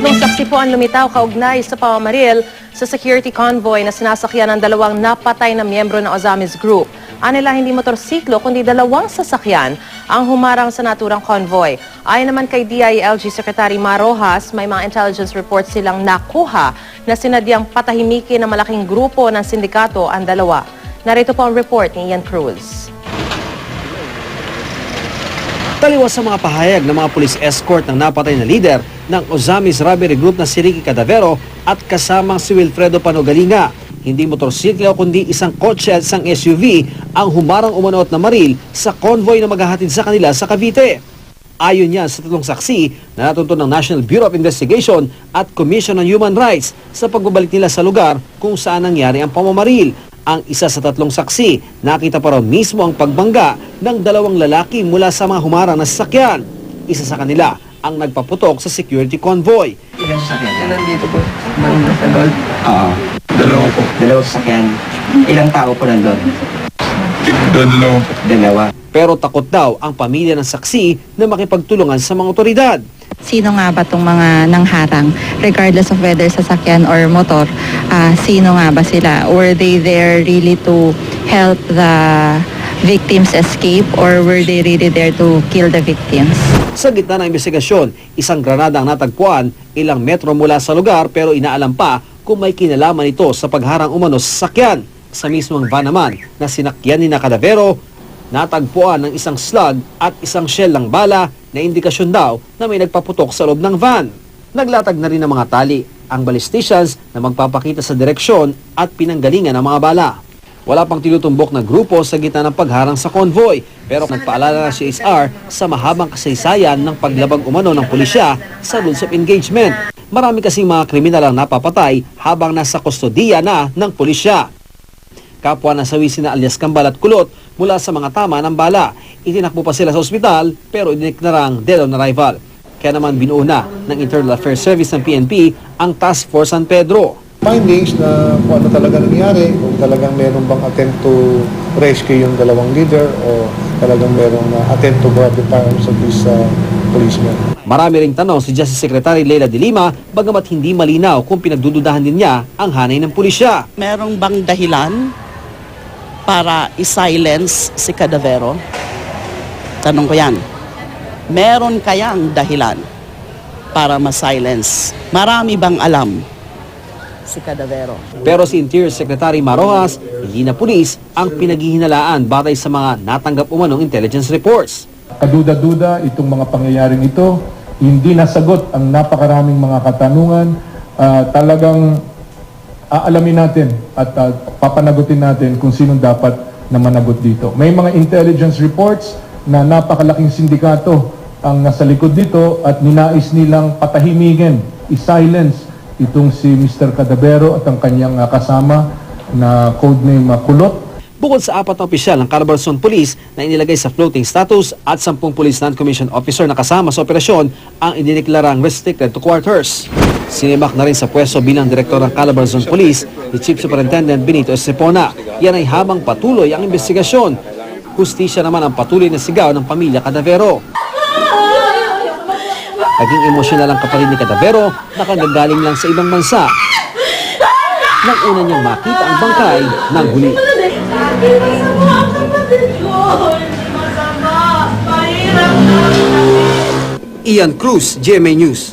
Tatlong saksi po ang lumitaw kaugnay sa pamamaril sa security convoy na sinasakyan ng dalawang napatay na miyembro ng Ozamis Group. Anila hindi motorsiklo kundi dalawang sasakyan ang humarang sa naturang convoy. Ayon naman kay DILG Secretary Marojas, may mga intelligence reports silang nakuha na sinadyang patahimikin ng malaking grupo ng sindikato ang dalawa. Narito po ang report ni Ian Cruz. Taliwas sa mga pahayag ng mga police escort ng napatay na leader ng Ozamis Robbery Group na si Ricky Cadavero at kasamang si Wilfredo Panogalinga. Hindi motorsiklo kundi isang kotse at isang SUV ang humarang umanoot na maril sa convoy na maghahatid sa kanila sa Cavite. Ayon yan sa tatlong saksi na natuntun ng National Bureau of Investigation at Commission on Human Rights sa pagbabalik nila sa lugar kung saan nangyari ang pamamaril. Ang isa sa tatlong saksi, nakita pa raw mismo ang pagbangga ng dalawang lalaki mula sa mga humarang na sasakyan. Isa sa kanila ang nagpaputok sa security convoy. Ilang sasakyan yan? Nandito po. Nang nagtanol. Oo. Dalawa po. Dalawang sasakyan. Ilang tao po nandun? Dalawa. Dalawa. Pero takot daw ang pamilya ng saksi na makipagtulungan sa mga otoridad. Sino nga ba itong mga nangharang? Regardless of whether sasakyan or motor, ah, sino nga ba sila? Were they there really to help the victims escape or were they really there to kill the victims? Sa gitna ng investigasyon, isang granada ang natagpuan ilang metro mula sa lugar pero inaalam pa kung may kinalaman ito sa pagharang umano sa sasakyan. Sa mismong van naman na sinakyan ni Nakadavero, natagpuan ng isang slug at isang shell ng bala na indikasyon daw na may nagpaputok sa loob ng van. Naglatag na rin ng mga tali ang ballisticians na magpapakita sa direksyon at pinanggalingan ng mga bala. Wala pang tinutumbok na grupo sa gitna ng pagharang sa convoy pero nagpaalala na si SR sa mahabang kasaysayan ng paglabag umano ng pulisya sa rules of engagement. Marami kasing mga kriminal ang napapatay habang nasa kustodiya na ng pulisya. Kapwa na sawi na alias Kambal at Kulot mula sa mga tama ng bala. Itinakbo pa sila sa ospital pero idiniklarang dead on arrival. Kaya naman binuuna ng Internal Affairs Service ng PNP ang Task Force San Pedro. findings na kung ano talaga nangyari, kung talagang meron bang attempt to rescue yung dalawang leader o talagang merong uh, attempt to grab the firearms of this uh, policeman. Marami ring tanong si Justice Secretary Leila de Lima bagamat hindi malinaw kung pinagdududahan din niya ang hanay ng pulisya. Merong bang dahilan para i-silence si Cadavero? Tanong ko yan. Meron kayang dahilan para ma-silence? Marami bang alam si Cadavero? Pero si Interior Secretary Marojas, hindi na pulis ang pinaghihinalaan batay sa mga natanggap umanong intelligence reports. Kaduda-duda itong mga pangyayaring ito, hindi nasagot ang napakaraming mga katanungan, Ah, talagang aalamin natin at ah, papanagutin natin kung sino dapat na managot dito. May mga intelligence reports na napakalaking sindikato ang nasa likod dito at ninais nilang patahimigin, i-silence itong si Mr. Cadavero at ang kanyang ah, kasama na codename uh, Kulot. Bukod sa apat na opisyal ng Carabalson Police na inilagay sa floating status at sampung police non-commissioned officer na kasama sa operasyon ang idineklarang restricted to quarters. Sinimak na rin sa pwesto bilang direktor ng Calabarzon Police ni Chief Superintendent Benito Estepona. Yan ay habang patuloy ang investigasyon. Hustisya naman ang patuloy na sigaw ng pamilya Cadavero. Naging emosyonal ang kapatid ni Cadavero na lang sa ibang bansa. Nang una niyang makita ang bangkay ng huli. Ian Cruz, GMA News.